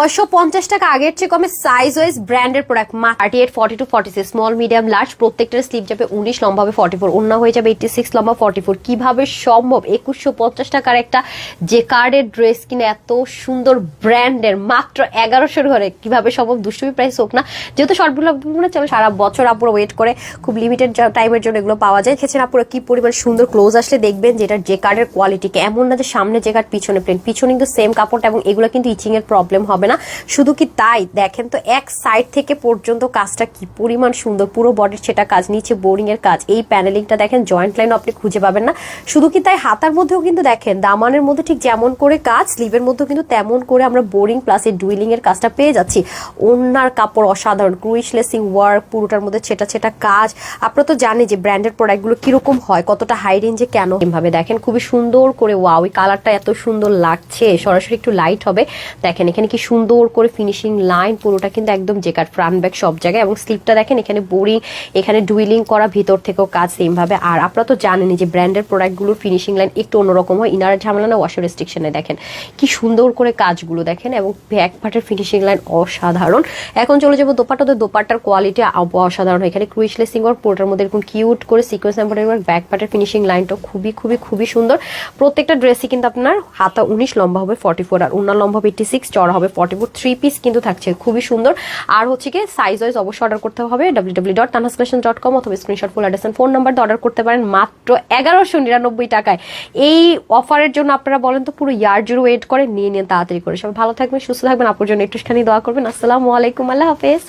ছয়শো পঞ্চাশ টাকা আগের চেয়ে কমে সাইজ ওয়াইজ ব্র্যান্ডের প্রোডাক্ট মা thirty eight forty two forty six small medium large প্রত্যেকটার স্লিপ যাবে উনিশ, লম্বা হবে ফর্টি ফোর অন্য হয়ে যাবে এইটি সিক্স লম্বা ফর্টি ফোর কীভাবে সম্ভব? একুশশো পঞ্চাশ টাকার একটা যে কার্ডের ড্রেস কিনে এত সুন্দর ব্র্যান্ডের মাত্র এগারোশোর ঘরে। কীভাবে সম্ভব? দুষ্টুমি প্রাইস হোক না। যেহেতু শর্ট ভিডিও চলো সারা বছর আপুরা ওয়েট করে খুব লিমিটেড টাইমের জন্য এগুলো পাওয়া যায়। খেছেন আপুরা, কি পরিমাণ সুন্দর ক্লোজ আসলে দেখবেন যেটা যে কার্ডের কোয়ালিটি এমন না যে সামনে যে কার্ড পিছনে প্লেন পিছনে কিন্তু সেম কাপড়টা এবং এগুলো কিন্তু ইচিং এর প্রবলেম হবে না। শুধু কি তাই? দেখেন তো, এক সাইড থেকে পর্যন্ত কাজটা কি পরিমাণ সুন্দর। পুরো বডির সেটা কাজ, নিচে এর কাজ। এই প্যানেলিংটা দেখেন জয়েন্ট লাইন আপনি খুঁজে পাবেন না। শুধু কি তাই? হাতার মধ্যেও কিন্তু দেখেন, দামানের মধ্যে ঠিক যেমন করে কাজ স্লিভের মধ্যেও কিন্তু তেমন করে আমরা বোরিং প্লাস এই এর কাজটা পেয়ে যাচ্ছি। ওনার কাপড় অসাধারণ ক্রুইশ লেসিং ওয়ার্ক পুরোটার মধ্যে ছেটা ছেটা কাজ। আপনারা তো জানেন যে ব্র্যান্ডেড প্রোডাক্টগুলো কীরকম হয়, কতটা হাই রেঞ্জে কেন? এভাবে দেখেন, খুবই সুন্দর করে ওয়াও ওই কালারটা এত সুন্দর লাগছে, সরাসরি একটু লাইট হবে। দেখেন, এখানে কি সুন্দর করে ফিনিশিং লাইন পুরোটা কিন্তু একদম জেকার ফ্রন্ট ব্যাক সব জায়গায় এবং স্লিপটা দেখেন, এখানে বোরিং এখানে ডুইলিং করা, ভিতর থেকেও কাজ সেম ভাবে। আর আপনারা তো জানেনই যে ব্র্যান্ডের প্রোডাক্টগুলোর ফিনিশিং লাইন একটু অন্যরকম হয়। ইনার ঝামেলা না ওয়াশার রেস্ট্রিকশনে দেখেন। কি সুন্দর করে কাজগুলো দেখেন এবং ব্যাক পার্টের ফিনিশিং লাইন অসাধারণ। এখন চলে যাব দোপাটা তো দোপাটার কোয়ালিটি অসাধারণ। এখানে ক্রুইশ লেসিং ওয়ার্ক পুরোটার মধ্যে এরকম কিউট করে সিকোয়েন্স এম্বয়ডারি ব্যাক পার্টের ফিনিশিং লাইনটা খুবই খুবই খুবই সুন্দর। প্রত্যেকটা ড্রেসই কিন্তু আপনার হাতা উনিশ, লম্বা হবে ফর্টি ফোর আর উনার লম্বা হবে এইটি সিক্স চড়া হবে ফর্টি ফোর থ্রি পিস কিন্তু থাকছে, খুবই সুন্দর। আর হচ্ছে কি সাইজ ওয়াইজ অবশ্যই অর্ডার করতে হবে W W dot dot com অথবা screenshot full address phone number order করতে পারেন মাত্র এগারোশো নিরানব্বই টাকায়। এই অফারের জন্য আপনারা বলেন তো, পুরো ইয়ার জুড়ে ওয়েট করে, নিয়ে নিয়ে তাড়াতাড়ি করে। সবাই ভালো থাকবেন, সুস্থ থাকবেন আপনার জন্য একটুখানি দোয়া করবেন। আসসালামু আলাইকুম, আল্লাহ হাফেজ।